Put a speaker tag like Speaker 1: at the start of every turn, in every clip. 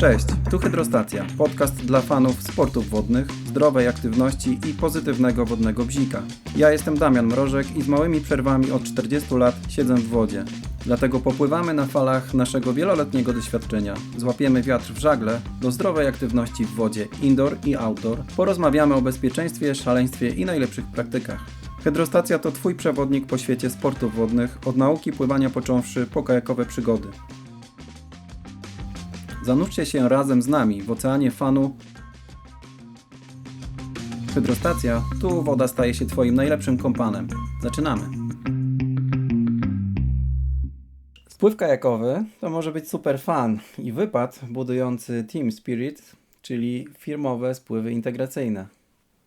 Speaker 1: Cześć, tu Hydrostacja, podcast dla fanów sportów wodnych, zdrowej aktywności i pozytywnego wodnego bzika. Ja jestem Damian Mrożek i z małymi przerwami od 40 lat siedzę w wodzie. Dlatego popływamy na falach naszego wieloletniego doświadczenia, złapiemy wiatr w żagle do zdrowej aktywności w wodzie indoor i outdoor, porozmawiamy o bezpieczeństwie, szaleństwie i najlepszych praktykach. Hydrostacja to Twój przewodnik po świecie sportów wodnych, od nauki pływania począwszy po kajakowe przygody. Zanurzcie się razem z nami w oceanie fanu. Hydrostacja, tu woda staje się Twoim najlepszym kompanem. Zaczynamy! Spływ kajakowy to może być super fan i wypad budujący Team Spirit, czyli firmowe spływy integracyjne.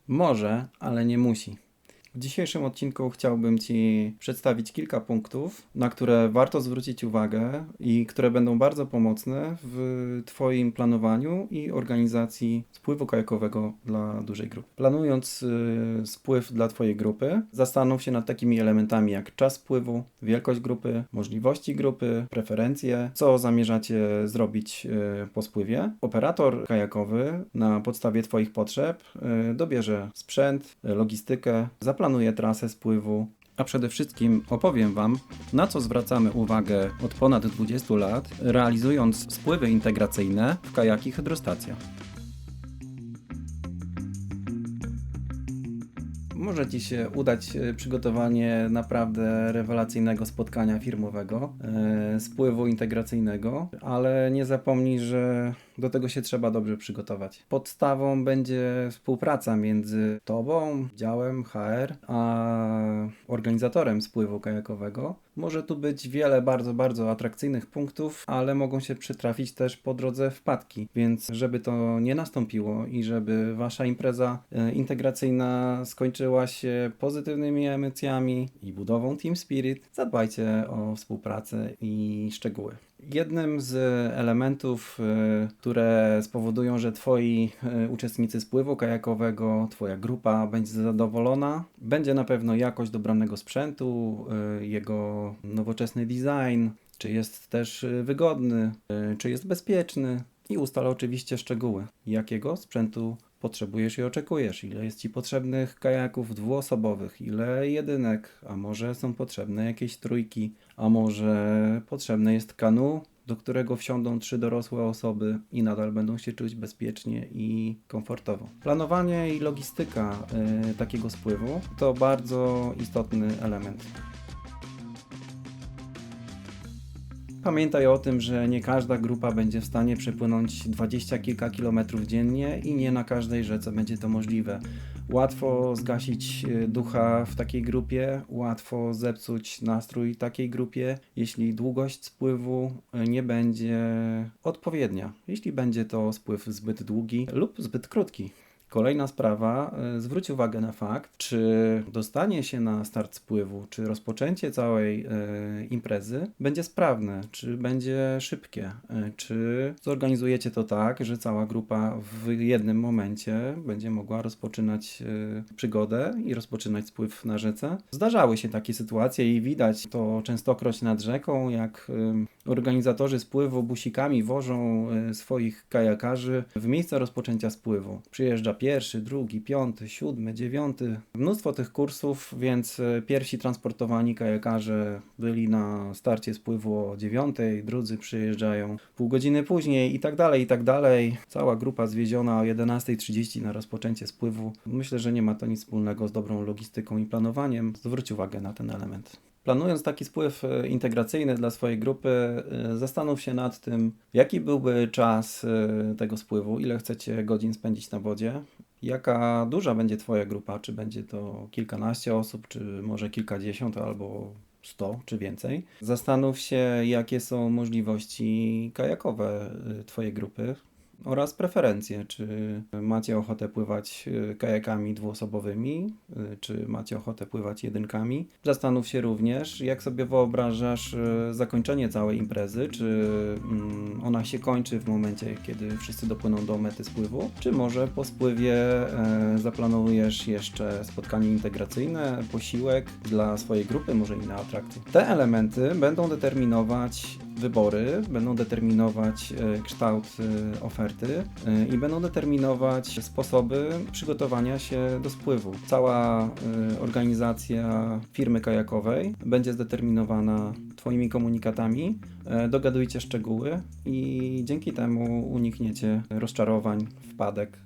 Speaker 1: Może, ale nie musi. W dzisiejszym odcinku chciałbym Ci przedstawić kilka punktów, na które warto zwrócić uwagę i które będą bardzo pomocne w Twoim planowaniu i organizacji spływu kajakowego dla dużej grupy. Planując y, spływ dla Twojej grupy, zastanów się nad takimi elementami jak czas spływu, wielkość grupy, możliwości grupy, preferencje, co zamierzacie zrobić y, po spływie. Operator kajakowy na podstawie Twoich potrzeb y, dobierze sprzęt, logistykę, zaplanuje trasę spływu, a przede wszystkim opowiem Wam, na co zwracamy uwagę od ponad 20 lat, realizując spływy integracyjne w kajaki Hydrostacja. Może Ci się udać e, przygotowanie naprawdę rewelacyjnego spotkania firmowego, e, spływu integracyjnego, ale nie zapomnij, że do tego się trzeba dobrze przygotować. Podstawą będzie współpraca między Tobą, działem HR, a organizatorem spływu kajakowego. Może tu być wiele bardzo, bardzo atrakcyjnych punktów, ale mogą się przytrafić też po drodze wpadki, więc żeby to nie nastąpiło i żeby Wasza impreza e, integracyjna skończyła się pozytywnymi emocjami i budową Team Spirit, zadbajcie o współpracę i szczegóły. Jednym z elementów, y, które spowodują, że Twoi y, uczestnicy spływu kajakowego, Twoja grupa będzie zadowolona, będzie na pewno jakość dobranego sprzętu, y, jego nowoczesny design, czy jest też wygodny, czy jest bezpieczny i ustal oczywiście szczegóły, jakiego sprzętu potrzebujesz i oczekujesz, ile jest Ci potrzebnych kajaków dwuosobowych, ile jedynek, a może są potrzebne jakieś trójki, a może potrzebne jest kanu, do którego wsiądą trzy dorosłe osoby i nadal będą się czuć bezpiecznie i komfortowo. Planowanie i logistyka y, takiego spływu to bardzo istotny element. Pamiętaj o tym, że nie każda grupa będzie w stanie przepłynąć dwadzieścia kilka kilometrów dziennie i nie na każdej rzece będzie to możliwe. Łatwo zgasić e, ducha w takiej grupie, łatwo zepsuć nastrój takiej grupie, jeśli długość spływu e, nie będzie odpowiednia. Jeśli będzie to spływ zbyt długi lub zbyt krótki. Kolejna sprawa, e, zwróć uwagę na fakt, czy dostanie się na start spływu, czy rozpoczęcie całej e, imprezy będzie sprawne, czy będzie szybkie, e, czy zorganizujecie to tak, że cała grupa w jednym momencie będzie mogła rozpoczynać przygodę i rozpoczynać spływ na rzece. Zdarzały się takie sytuacje i widać to częstokroć nad rzeką, jak organizatorzy spływu busikami wożą swoich kajakarzy w miejsce rozpoczęcia spływu. Przyjeżdża pierwszy, drugi, piąty, siódmy, dziewiąty. Mnóstwo tych kursów, więc e, pierwsi transportowani kajakarze byli na starcie spływu o dziewiątej, drudzy przyjeżdżają pół godziny później i tak dalej, i tak dalej. Cała grupa zwieziona o 11.30 na rozpoczęcie spływu. Myślę, że nie ma to nic wspólnego z dobrą logistyką i planowaniem. Zwróć uwagę na ten element. Planując taki spływ e, integracyjny dla swojej grupy, e, zastanów się nad tym, jaki byłby czas tego spływu, ile chcecie godzin spędzić na wodzie, jaka duża będzie Twoja grupa, czy będzie to kilkanaście osób, czy może kilkadziesiąt albo sto czy więcej. Zastanów się, jakie są możliwości kajakowe Twojej grupy, oraz preferencje. Czy macie ochotę pływać y, kajakami dwuosobowymi, y, czy macie ochotę pływać jedynkami. Zastanów się również, jak sobie wyobrażasz y, zakończenie całej imprezy, czy mm, ona się kończy w momencie, kiedy wszyscy dopłyną do mety spływu, czy może po spływie e, zaplanujesz jeszcze spotkanie integracyjne, posiłek dla swojej grupy, może inne atrakcje. Te elementy będą determinować wybory, będą determinować e, kształt e, oferty e, i będą determinować sposoby przygotowania się do spływu. Cała e, organizacja firmy kajakowej będzie zdeterminowana Twoimi komunikatami. E, Dogadujcie szczegóły i dzięki temu unikniecie rozczarowań, wpadek.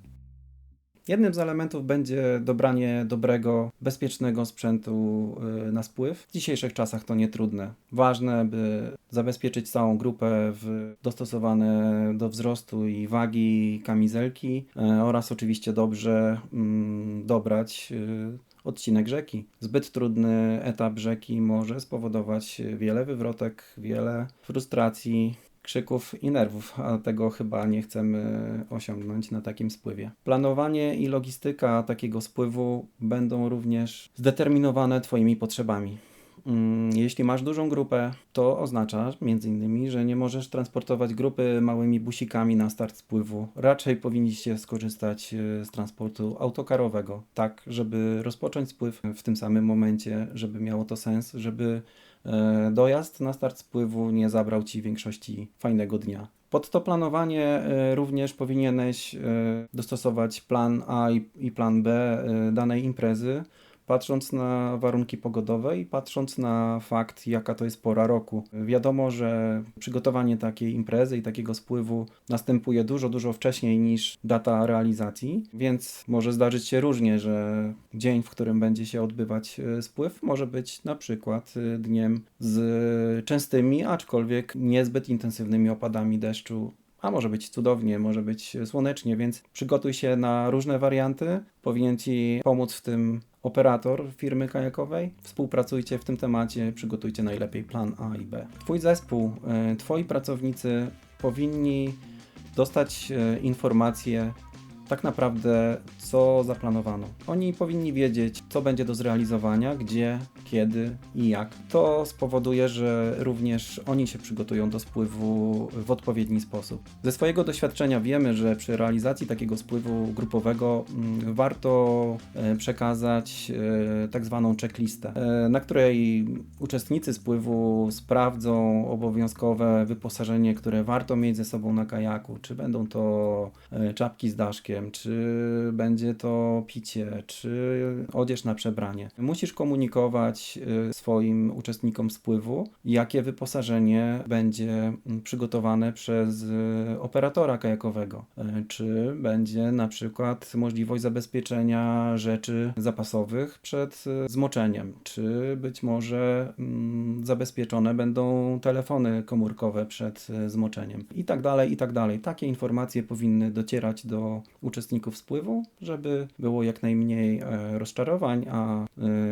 Speaker 1: Jednym z elementów będzie dobranie dobrego, bezpiecznego sprzętu y, na spływ. W dzisiejszych czasach to nietrudne. Ważne, by zabezpieczyć całą grupę w dostosowane do wzrostu i wagi kamizelki y, oraz oczywiście dobrze mm, dobrać y, odcinek rzeki. Zbyt trudny etap rzeki może spowodować wiele wywrotek, wiele frustracji, krzyków i nerwów, a tego chyba nie chcemy osiągnąć na takim spływie. Planowanie i logistyka takiego spływu będą również zdeterminowane Twoimi potrzebami. Mm, Jeśli masz dużą grupę, to oznacza między innymi, że nie możesz transportować grupy małymi busikami na start spływu. Raczej powinniście skorzystać e, z transportu autokarowego, tak żeby rozpocząć spływ w tym samym momencie, żeby miało to sens, żeby dojazd na start spływu nie zabrał Ci większości fajnego dnia. Pod to planowanie e, również powinieneś e, dostosować plan A i, plan B e, danej imprezy, patrząc na warunki pogodowe i patrząc na fakt, jaka to jest pora roku. Wiadomo, że przygotowanie takiej imprezy i takiego spływu następuje dużo, dużo wcześniej niż data realizacji, więc może zdarzyć się różnie, że dzień, w którym będzie się odbywać e, spływ, może być na przykład e, dniem z częstymi, aczkolwiek niezbyt intensywnymi opadami deszczu a może być cudownie, może być słonecznie, więc przygotuj się na różne warianty. Powinien Ci pomóc w tym operator firmy kajakowej. Współpracujcie w tym temacie, przygotujcie najlepiej plan A i B. Twój zespół, e, Twoi pracownicy powinni dostać e, informacje tak naprawdę, co zaplanowano. Oni powinni wiedzieć, co będzie do zrealizowania, gdzie, kiedy i jak. To spowoduje, że również oni się przygotują do spływu w odpowiedni sposób. Ze swojego doświadczenia wiemy, że przy realizacji takiego spływu grupowego mm, warto e, przekazać e, tak zwaną checklistę, e, na której uczestnicy spływu sprawdzą obowiązkowe wyposażenie, które warto mieć ze sobą na kajaku. Czy będą to e, czapki z daszkiem, czy będzie to picie, czy odzież na przebranie. Musisz komunikować y, swoim uczestnikom spływu, jakie wyposażenie będzie przygotowane przez y, operatora kajakowego. Y, Czy będzie na przykład możliwość zabezpieczenia rzeczy zapasowych przed zmoczeniem, czy być może mm, zabezpieczone będą telefony komórkowe przed zmoczeniem i tak dalej, i tak dalej. Takie informacje powinny docierać do uczestników spływu, żeby było jak najmniej e, rozczarowań, a e,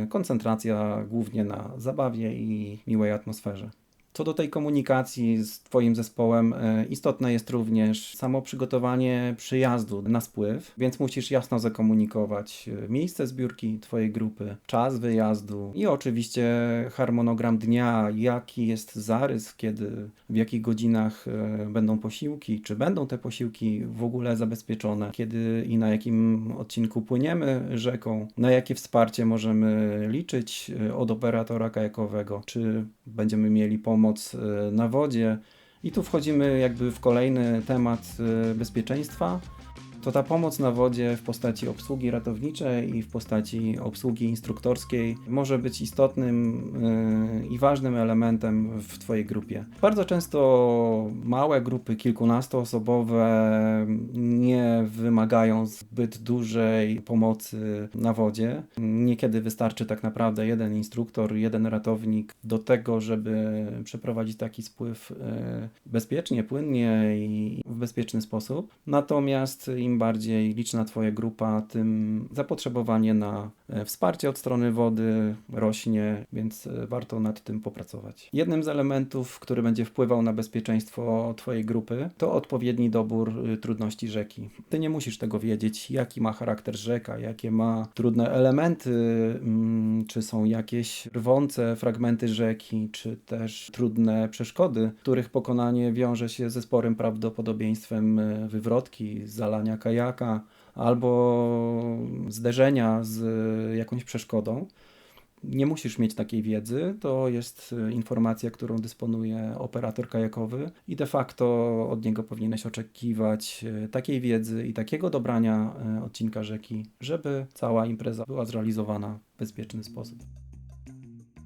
Speaker 1: koncentracja głównie na zabawie i miłej atmosferze. Co do tej komunikacji z Twoim zespołem, e, istotne jest również samo przygotowanie przyjazdu na spływ, więc musisz jasno zakomunikować e, miejsce zbiórki Twojej grupy, czas wyjazdu i oczywiście harmonogram dnia, jaki jest zarys, kiedy, w jakich godzinach e, będą posiłki, czy będą te posiłki w ogóle zabezpieczone, kiedy i na jakim odcinku płyniemy rzeką, na jakie wsparcie możemy liczyć od operatora kajakowego, czy będziemy mieli pomoc e, na wodzie. I tu wchodzimy jakby w kolejny temat e, bezpieczeństwa. To ta pomoc na wodzie w postaci obsługi ratowniczej i w postaci obsługi instruktorskiej może być istotnym e, i ważnym elementem w Twojej grupie. Bardzo często małe grupy, kilkunastoosobowe, nie wymagają zbyt dużej pomocy na wodzie. Niekiedy wystarczy tak naprawdę jeden instruktor, jeden ratownik do tego, żeby przeprowadzić taki spływ e, bezpiecznie, płynnie i w bezpieczny sposób. Natomiast im bardziej liczna Twoja grupa, tym zapotrzebowanie na E, Wsparcie od strony wody rośnie, więc e, warto nad tym popracować. Jednym z elementów, który będzie wpływał na bezpieczeństwo Twojej grupy, to odpowiedni dobór y, trudności rzeki. Ty nie musisz tego wiedzieć, jaki ma charakter rzeka, jakie ma trudne elementy, mm, czy są jakieś rwące fragmenty rzeki, czy też trudne przeszkody, których pokonanie wiąże się ze sporym prawdopodobieństwem e, wywrotki, zalania kajaka albo zderzenia z jakąś przeszkodą. Nie musisz mieć takiej wiedzy, to jest e, informacja, którą dysponuje operator kajakowy i de facto od niego powinieneś oczekiwać e, takiej wiedzy i takiego dobrania e, odcinka rzeki, żeby cała impreza była zrealizowana w bezpieczny sposób.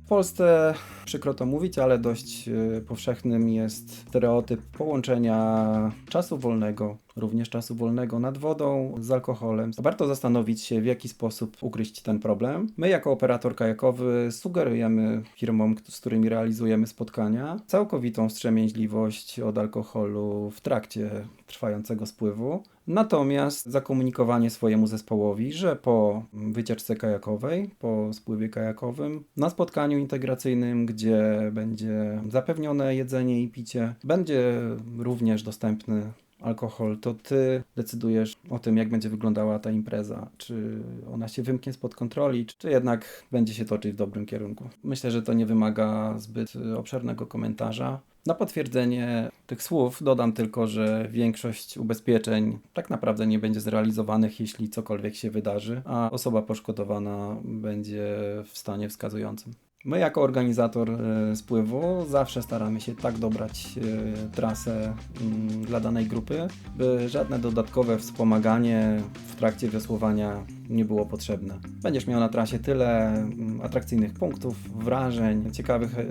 Speaker 1: W Polsce, przykro to mówić, ale dość e, powszechnym jest stereotyp połączenia czasu wolnego, również czasu wolnego nad wodą z alkoholem. Warto zastanowić się, w jaki sposób ugryźć ten problem. My, jako operator kajakowy, sugerujemy firmom, z którymi realizujemy spotkania, całkowitą wstrzemięźliwość od alkoholu w trakcie trwającego spływu. Natomiast zakomunikowanie swojemu zespołowi, że po wycieczce kajakowej, po spływie kajakowym, na spotkaniu integracyjnym, gdzie będzie zapewnione jedzenie i picie, będzie również dostępny alkohol, to ty decydujesz o tym, jak będzie wyglądała ta impreza. Czy ona się wymknie spod kontroli, czy jednak będzie się toczyć w dobrym kierunku. Myślę, że to nie wymaga zbyt obszernego komentarza. Na potwierdzenie tych słów dodam tylko, że większość ubezpieczeń tak naprawdę nie będzie zrealizowanych, jeśli cokolwiek się wydarzy, a osoba poszkodowana będzie w stanie wskazującym. My, jako organizator e, spływu, zawsze staramy się tak dobrać e, trasę mm, dla danej grupy, by żadne dodatkowe wspomaganie w trakcie wiosłowania nie było potrzebne. Będziesz miał na trasie tyle mm, atrakcyjnych punktów, wrażeń, ciekawych e,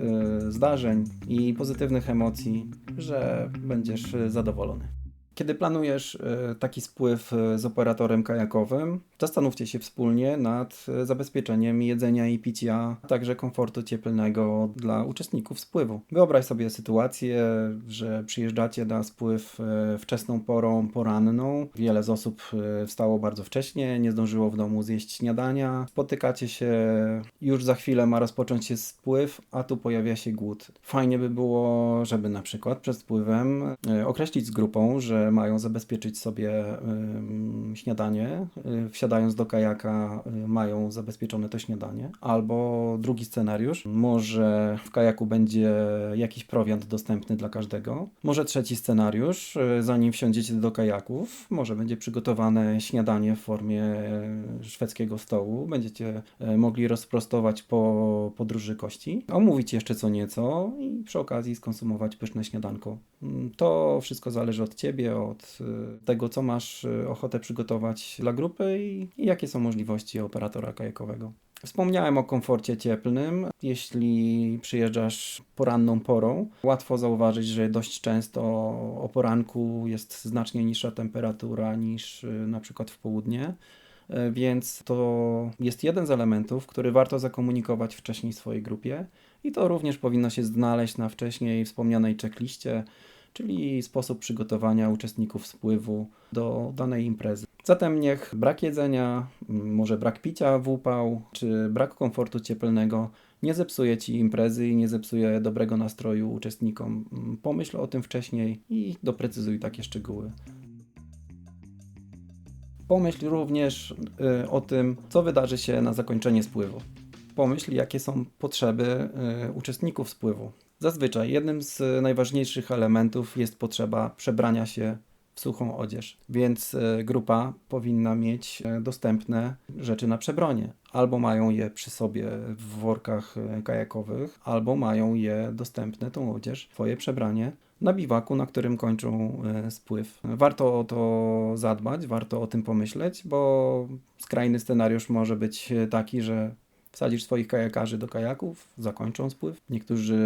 Speaker 1: zdarzeń i pozytywnych emocji, że będziesz zadowolony. Kiedy planujesz e, taki spływ e, z operatorem kajakowym, zastanówcie się wspólnie nad e, zabezpieczeniem jedzenia i picia, a także komfortu cieplnego dla uczestników spływu. Wyobraź sobie sytuację, że przyjeżdżacie na spływ wczesną porą poranną. Wiele z osób wstało bardzo wcześnie, nie zdążyło w domu zjeść śniadania. Spotykacie się, już za chwilę ma rozpocząć się spływ, a tu pojawia się głód. Fajnie by było, żeby na przykład przed spływem określić z grupą, że mają zabezpieczyć sobie śniadanie. Y, Wsiadając do kajaka, y, mają zabezpieczone to śniadanie. Albo drugi scenariusz, może w kajaku będzie jakiś prowiant dostępny dla każdego. Może trzeci scenariusz, y, zanim wsiądziecie do kajaków, może będzie przygotowane śniadanie w formie szwedzkiego stołu. Będziecie mogli rozprostować po podróży kości, omówić jeszcze co nieco i przy okazji skonsumować pyszne śniadanko. Mm, To wszystko zależy od Ciebie, od y, tego, co masz y, ochotę przygotować dla grupy i, i jakie są możliwości operatora kajakowego. Wspomniałem o komforcie cieplnym. Jeśli przyjeżdżasz poranną porą, łatwo zauważyć, że dość często o poranku jest znacznie niższa temperatura niż y, na przykład w południe. Więc to jest jeden z elementów, który warto zakomunikować wcześniej swojej grupie i to również powinno się znaleźć na wcześniej wspomnianej checkliście, czyli sposób przygotowania uczestników spływu do danej imprezy. Zatem niech brak jedzenia, może brak picia w upał, czy brak komfortu cieplnego nie zepsuje Ci imprezy i nie zepsuje dobrego nastroju uczestnikom. Pomyśl o tym wcześniej i doprecyzuj takie szczegóły. Pomyśl również y, o tym, co wydarzy się na zakończenie spływu. Pomyśl, jakie są potrzeby y, uczestników spływu. Zazwyczaj jednym z najważniejszych elementów jest potrzeba przebrania się w suchą odzież, więc y, grupa powinna mieć y, dostępne rzeczy na przebronie. Albo mają je przy sobie w workach y, kajakowych, albo mają je dostępne, tą odzież, swoje przebranie na biwaku, na którym kończą e, spływ. Warto o to zadbać, warto o tym pomyśleć, bo skrajny scenariusz może być e, taki, że wsadzisz swoich kajakarzy do kajaków, zakończą spływ. Niektórzy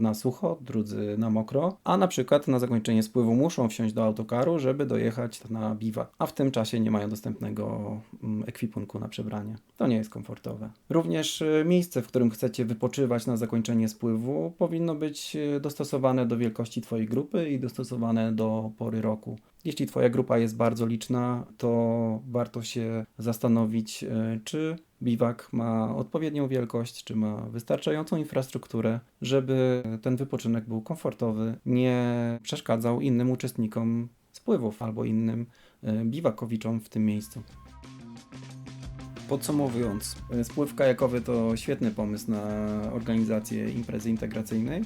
Speaker 1: na sucho, drudzy na mokro, a na przykład na zakończenie spływu muszą wsiąść do autokaru, żeby dojechać na biwak, a w tym czasie nie mają dostępnego mm, ekwipunku na przebranie. To nie jest komfortowe. Również e, miejsce, w którym chcecie wypoczywać na zakończenie spływu, powinno być e, dostosowane do wielkości Twojej grupy i dostosowane do pory roku. Jeśli Twoja grupa jest bardzo liczna, to warto się zastanowić, e, czy biwak ma odpowiednią wielkość, czy ma wystarczającą infrastrukturę, żeby ten wypoczynek był komfortowy, nie przeszkadzał innym uczestnikom spływów albo innym e, biwakowiczom w tym miejscu. Podsumowując, e, spływ kajakowy to świetny pomysł na organizację imprezy integracyjnej.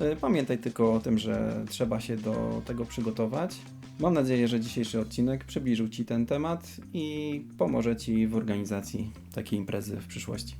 Speaker 1: E, Pamiętaj tylko o tym, że trzeba się do tego przygotować. Mam nadzieję, że dzisiejszy odcinek przybliżył Ci ten temat i pomoże Ci w organizacji takiej imprezy w przyszłości.